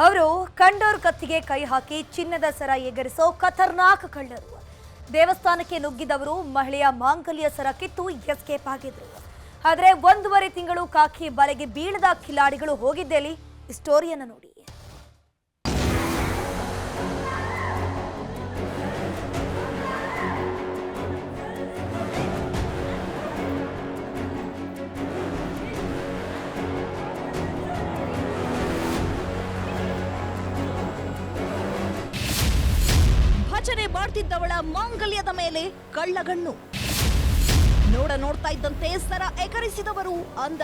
ಅವರು ಕಂಡೋರ್ ಕತ್ತಿಗೆ ಕೈ ಹಾಕಿ ಚಿನ್ನದ ಸರ ಎಗರಿಸೋ ಖತರ್ನಾಕ್ ಕಳ್ಳರು. ದೇವಸ್ಥಾನಕ್ಕೆ ನುಗ್ಗಿದವರು ಮಹಿಳೆಯ ಮಾಂಗಲ್ಯ ಸರ ಕಿತ್ತು ಎಸ್ಕೇಪ್ ಆಗಿದ್ರು. ಆದರೆ ಒಂದೂವರೆ ತಿಂಗಳು ಕಾಕಿ ಬಲೆಗೆ ಬೀಳದ ಖಿಲಾಡಿಗಳು ಹೋಗಿದ್ದೇಲಿ ಸ್ಟೋರಿಯನ್ನು ನೋಡಿ. ಭಜನೆ ಮಾಡ್ತಿದ್ದವಳ ಮಾಂಗಲ್ಯದ ಮೇಲೆ ಕಳ್ಳಗಣ್ಣು. ನೋಡ ನೋಡ್ತಾ ಇದ್ದಂತೆ ಸರ ಎಗರಿಸಿದವರು ಅಂದ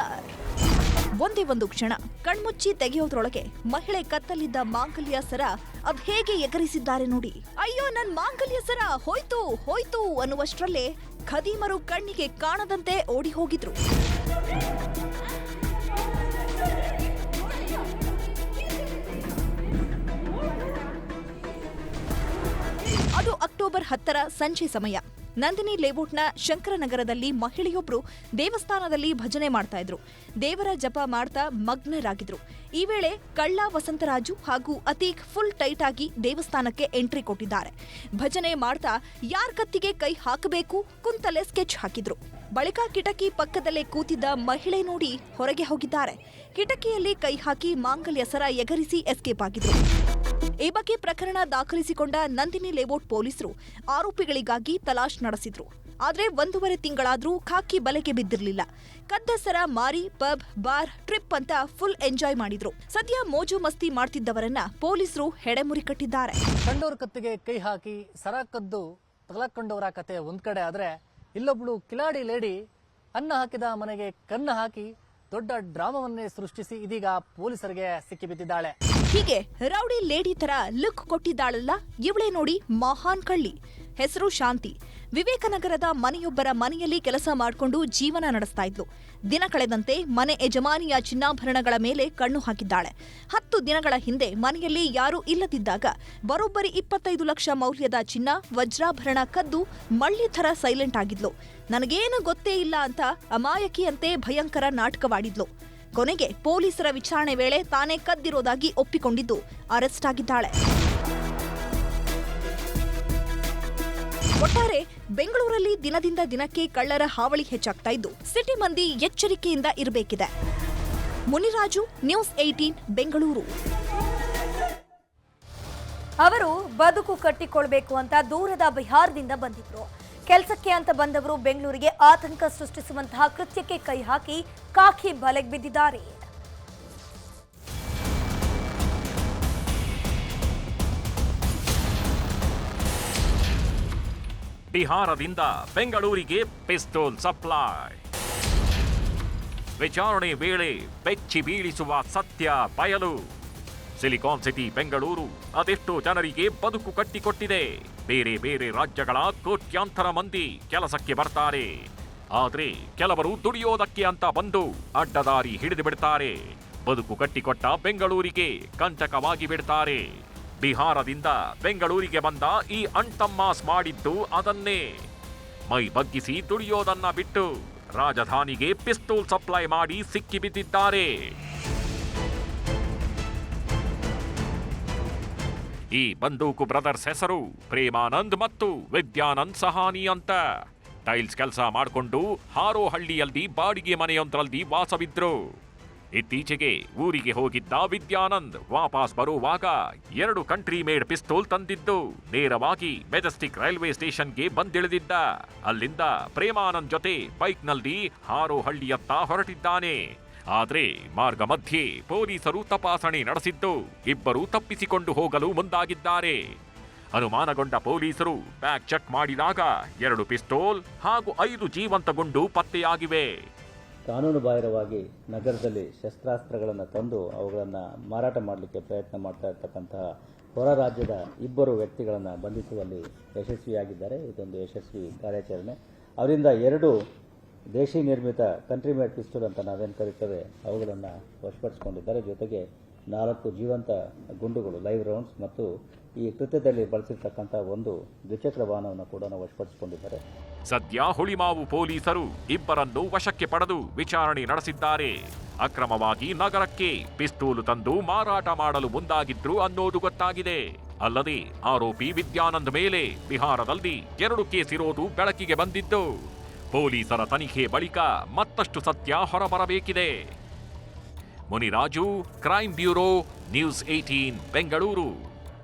ಒಂದೇ ಒಂದು ಕ್ಷಣ ಕಣ್ಮುಚ್ಚಿ ತೆಗೆಯೋದ್ರೊಳಗೆ ಮಹಿಳೆ ಕತ್ತಲಿದ್ದ ಮಾಂಗಲ್ಯ ಸರ ಅದ್ ಹೇಗೆ ಎಗರಿಸಿದ್ದಾರೆ ನೋಡಿ. ಅಯ್ಯೋ, ನನ್ ಮಾಂಗಲ್ಯ ಸರ, ಹೋಯ್ತು ಹೋಯ್ತು ಅನ್ನುವಷ್ಟರಲ್ಲೇ ಖದೀಮರು ಕಣ್ಣಿಗೆ ಕಾಣದಂತೆ ಓಡಿ ಹೋಗಿದ್ರು. ಹತ್ತರ ಸಂಜೆ ಸಮಯ. ನಂದಿನಿ ಲೇಔಟ್ನ ಶಂಕರನಗರದಲ್ಲಿ ಮಹಿಳೆಯೊಬ್ಬರು ದೇವಸ್ಥಾನದಲ್ಲಿ ಭಜನೆ ಮಾಡ್ತಾ ಇದ್ರು. ದೇವರ ಜಪ ಮಾಡ್ತಾ ಮಗ್ನರಾಗಿದ್ರು. ಈ ವೇಳೆ ಕಳ್ಳ ವಸಂತರಾಜು ಹಾಗೂ ಅತೀಕ್ ಫುಲ್ ಟೈಟ್ ಆಗಿ ದೇವಸ್ಥಾನಕ್ಕೆ ಎಂಟ್ರಿ ಕೊಟ್ಟಿದ್ದಾರೆ. ಭಜನೆ ಮಾಡ್ತಾ ಯಾರ್ ಕತ್ತಿಗೆ ಕೈ ಹಾಕಬೇಕು? ಕುಂತಲೆ ಸ್ಕೆಚ್ ಹಾಕಿದ್ರು. ಬಳಿಕ ಕಿಟಕಿ ಪಕ್ಕದಲ್ಲೇ ಕೂತಿದ್ದ ಮಹಿಳೆ ನೋಡಿ ಹೊರಗೆ ಹೋಗಿದ್ದಾರೆ. ಕಿಟಕಿಯಲ್ಲಿ ಕೈ ಹಾಕಿ ಮಾಂಗಲ್ಯ ಸರ ಎಗರಿಸಿ ಎಸ್ಕೇಪ್ ಆಗಿದ್ರು. ಈ ಬಗ್ಗೆ ಪ್ರಕರಣ ದಾಖಲಿಸಿಕೊಂಡ ನಂದಿನಿ ಲೇಔಟ್ ಪೊಲೀಸರು ಆರೋಪಿಗಳಿಗಾಗಿ ತಲಾಶ್ ನಡೆಸಿದ್ರು. ಆದರೆ ಒಂದೂವರೆ ತಿಂಗಳಾದರೂ ಖಾಕಿ ಬಲೆಗೆ ಬಿದ್ದಿರಲಿಲ್ಲ. ಕದ್ದ ಸರ ಮಾರಿ, ಪಬ್, ಬಾರ್, ಟ್ರಿಪ್ ಅಂತ ಫುಲ್ ಎಂಜಾಯ್ ಮಾಡಿದ್ರು. ಸದ್ಯ ಮೋಜು ಮಸ್ತಿ ಮಾಡ್ತಿದ್ದವರನ್ನ ಪೊಲೀಸರು ಹೆಡೆಮುರಿ ಕಟ್ಟಿದ್ದಾರೆ. ಕಂಡೋರ ಕತ್ತಿಗೆ ಕೈ ಹಾಕಿ ಸರ ಕದ್ದು ತಗಲಕೊಂಡವರ ಕತೆ ಒಂದ್ ಕಡೆ ಆದ್ರೆ ಇಲ್ಲೊಬ್ಳು ಕಿಲಾಡಿ ಲೇಡಿ ಅನ್ನ ಹಾಕಿದ ಮನೆಗೆ ಕನ್ನ ಹಾಕಿ ದೊಡ್ಡ ಡ್ರಾಮಾವನ್ನೇ ಸೃಷ್ಟಿಸಿ ಇದೀಗ ಪೊಲೀಸರಿಗೆ ಸಿಕ್ಕಿಬಿದ್ದಿದ್ದಾಳೆ. ಹೀಗೆ ರೌಡಿ ಲೇಡಿ ತರ ಲುಕ್ ಕೊಟ್ಟಿದ್ದಾಳಲ್ಲ, ಇವಳೇ ನೋಡಿ ಮಹಾನ್ ಕಳ್ಳಿ. ಹೆಸರು ಶಾಂತಿ. ವಿವೇಕನಗರದ ಮನೆಯೊಬ್ಬರ ಮನೆಯಲ್ಲಿ ಕೆಲಸ ಮಾಡಿಕೊಂಡು ಜೀವನ ನಡೆಸ್ತಾ ಇದ್ಲು. ದಿನ ಕಳೆದಂತೆ ಮನೆ ಯಜಮಾನಿಯ ಚಿನ್ನಾಭರಣಗಳ ಮೇಲೆ ಕಣ್ಣು ಹಾಕಿದ್ದಾಳೆ. ಹತ್ತು ದಿನಗಳ ಹಿಂದೆ ಮನೆಯಲ್ಲಿ ಯಾರೂ ಇಲ್ಲದಿದ್ದಾಗ ಬರೋಬ್ಬರಿ ಇಪ್ಪತ್ತೈದು ಲಕ್ಷ ಮೌಲ್ಯದ ಚಿನ್ನ, ವಜ್ರಾಭರಣ ಕದ್ದು ಮಳ್ಳಿ ಥರ ಸೈಲೆಂಟ್ ಆಗಿದ್ಲು. ನನಗೇನು ಗೊತ್ತೇ ಇಲ್ಲ ಅಂತ ಅಮಾಯಕಿಯಂತೆ ಭಯಂಕರ ನಾಟಕವಾಡಿದ್ಲು. ಕೊನೆಗೆ ಪೊಲೀಸರ ವಿಚಾರಣೆ ವೇಳೆ ತಾನೇ ಕದ್ದಿರೋದಾಗಿ ಒಪ್ಪಿಕೊಂಡಿದ್ದು. ಅರೆಸ್ಟ್ ಆಗಿದ್ದಾಳೆ. ಒಟ್ಟಾರೆ ಬೆಂಗಳೂರಲ್ಲಿ ದಿನದಿಂದ ದಿನಕ್ಕೆ ಕಳ್ಳರ ಹಾವಳಿ ಹೆಚ್ಚಾಗ್ತಾ ಇದ್ದು ಸಿಟಿ ಮಂದಿ ಎಚ್ಚರಿಕೆಯಿಂದ ಇರಬೇಕಿದೆ. Muniraju, news eighteen Bengaluru. ಅವರು ಬದುಕು ಕಟ್ಟಿಕೊಳ್ಬೇಕು ಅಂತ ದೂರದ ಬಿಹಾರದಿಂದ ಬಂದಿದ್ರು. ಕೆಲಸಕ್ಕೆ ಅಂತ ಬಂದವರು ಬೆಂಗಳೂರಿಗೆ ಆತಂಕ ಸೃಷ್ಟಿಸುವಂತಹ ಕೃತ್ಯಕ್ಕೆ ಕೈ ಹಾಕಿ ಕಾಕಿ ಬಲೆಗೆ ಬಿದ್ದಿದ್ದಾರೆ. ಬಿಹಾರದಿಂದ ಬೆಂಗಳೂರಿಗೆ ಪಿಸ್ತೂಲ್ ಸಪ್ಲೈ. ವಿಚಾರಣೆ ವೇಳೆ ಬೆಚ್ಚಿ ಬೀಳಿಸುವ ಸತ್ಯ ಬಯಲು. ಸಿಲಿಕಾನ್ ಸಿಟಿ, ಬೆಂಗಳೂರು ಅದೆಷ್ಟೋ ಜನರಿಗೆ ಬದುಕು ಕಟ್ಟಿಕೊಟ್ಟಿದೆ. ಬೇರೆ ಬೇರೆ ರಾಜ್ಯಗಳ ಕೋಟ್ಯಾಂತರ ಮಂದಿ ಕೆಲಸಕ್ಕೆ ಬರ್ತಾರೆ. ಆದರೆ ಕೆಲವರು ದುಡಿಯೋದಕ್ಕೆ ಅಂತ ಬಂದು ಅಡ್ಡದಾರಿ ಹಿಡಿದು ಬಿಡ್ತಾರೆ. ಬದುಕು ಕಟ್ಟಿಕೊಟ್ಟ ಬೆಂಗಳೂರಿಗೆ ಕಂಟಕವಾಗಿ ಬಿಡ್ತಾರೆ. ಬಿಹಾರದಿಂದ ಬೆಂಗಳೂರಿಗೆ ಬಂದ ಈ ಅಣ್ತಮ್ಮಾಸ್ ಮಾಡಿದ್ದು ಅದನ್ನೇ. ಮೈ ಬಗ್ಗಿಸಿ ದುಡಿಯೋದನ್ನ ಬಿಟ್ಟು ರಾಜಧಾನಿಗೆ ಪಿಸ್ತೂಲ್ ಸಪ್ಲೈ ಮಾಡಿ ಸಿಕ್ಕಿಬಿದ್ದಿದ್ದಾರೆ ಈ ಬಂದೂಕು ಬ್ರದರ್ಸ್ ಹೆಸರು ಪ್ರೇಮಾನಂದ್ ಮತ್ತು ವಿದ್ಯಾನಂದ್ ಸಹಾನಿ ಅಂತ. ಟೈಲ್ಸ್ ಕೆಲಸ ಮಾಡಿಕೊಂಡು ಹಾರೋಹಳ್ಳಿಯಲ್ಲಿ ಬಾಡಿಗೆ ಮನೆಯೊಂದರಲ್ಲಿ ವಾಸವಿದ್ರು. ಇತ್ತೀಚೆಗೆ ಊರಿಗೆ ಹೋಗಿದ್ದ ವಿದ್ಯಾನಂದ್ ವಾಪಸ್ ಬರುವಾಗ ಎರಡು ಕಂಟ್ರಿ ಮೇಡ್ ಪಿಸ್ತೂಲ್ ತಂದಿದ್ದು. ನೇರವಾಗಿ ಮೆಜೆಸ್ಟಿಕ್ ರೈಲ್ವೆ ಸ್ಟೇಷನ್ಗೆ ಬಂದಿಳಿದಿದ್ದ. ಅಲ್ಲಿಂದ ಪ್ರೇಮಾನಂದ್ ಜೊತೆ ಬೈಕ್ನಲ್ಲಿ ಹಾರೋಹಳ್ಳಿಯತ್ತ ಹೊರಟಿದ್ದಾನೆ. ಆದ್ರೆ ಮಾರ್ಗ ಮಧ್ಯೆ ಪೊಲೀಸರು ತಪಾಸಣೆ ನಡೆಸಿದ್ದು, ಇಬ್ಬರು ತಪ್ಪಿಸಿಕೊಂಡು ಹೋಗಲು ಮುಂದಾಗಿದ್ದಾರೆ. ಅನುಮಾನಗೊಂಡ ಪೊಲೀಸರು ಬ್ಯಾಗ್ ಚೆಕ್ ಮಾಡಿದಾಗ ಎರಡು ಪಿಸ್ತೋಲ್ ಹಾಗೂ ಐದು ಜೀವಂತ ಗುಂಡು ಪತ್ತೆಯಾಗಿವೆ. ಕಾನೂನು ಬಾಹಿರವಾಗಿ ನಗರದಲ್ಲಿ ಶಸ್ತ್ರಾಸ್ತ್ರಗಳನ್ನು ತಂದು ಅವುಗಳನ್ನು ಮಾರಾಟ ಮಾಡಲಿಕ್ಕೆ ಪ್ರಯತ್ನ ಮಾಡ್ತಾ ಇರ್ತಕ್ಕಂತಹ ಹೊರ ರಾಜ್ಯದ ಇಬ್ಬರು ವ್ಯಕ್ತಿಗಳನ್ನು ಬಂಧಿಸುವಲ್ಲಿ ಯಶಸ್ವಿಯಾಗಿದ್ದಾರೆ. ಇದೊಂದು ಯಶಸ್ವಿ ಕಾರ್ಯಾಚರಣೆ. ಅವರಿಂದ ಎರಡು ದೇಶಿ ನಿರ್ಮಿತ ಕಂಟ್ರಿ ಮೇಡ್ ಪಿಸ್ತೂಲ್ ಅಂತ ನಾವೇನು ಕರಿತೇವೆ, ಅವುಗಳನ್ನು ವಶಪಡಿಸಿಕೊಂಡಿದ್ದಾರೆ. ಜೊತೆಗೆ ನಾಲ್ಕು ಜೀವಂತ ಗುಂಡುಗಳು ಲೈವ್ ರೌಂಡ್ಸ್ ಮತ್ತು ಈ ಕೃತ್ಯದಲ್ಲಿ ಬಳಸಿರ್ತಕ್ಕಂಥ ಒಂದು ದ್ವಿಚಕ್ರ ವಾಹನವನ್ನು ಕೂಡ ವಶಪಡಿಸಿಕೊಂಡಿದ್ದಾರೆ. ಸದ್ಯ ಹುಳಿಮಾವು ಪೊಲೀಸರು ಇಬ್ಬರನ್ನು ವಶಕ್ಕೆ ಪಡೆದು ವಿಚಾರಣೆ ನಡೆಸಿದ್ದಾರೆ. ಅಕ್ರಮವಾಗಿ ನಗರಕ್ಕೆ ಪಿಸ್ತೂಲು ತಂದು ಮಾರಾಟ ಮಾಡಲು ಮುಂದಾಗಿದ್ರು ಅನ್ನೋದು ಗೊತ್ತಾಗಿದೆ. ಅಲ್ಲದೆ ಆರೋಪಿ ವಿದ್ಯಾನಂದ್ ಮೇಲೆ ಬಿಹಾರದಲ್ಲಿ ಎರಡು ಕೇಸ್ ಇರೋದು ಬೆಳಕಿಗೆ ಬಂದಿದ್ದು. ಪೊಲೀಸರ ತನಿಖೆ ಬಳಿಕ ಮತ್ತಷ್ಟು ಸತ್ಯ ಹೊರಬರಬೇಕಿದೆ. Muniraju crime bureau news eighteen Bengaluru.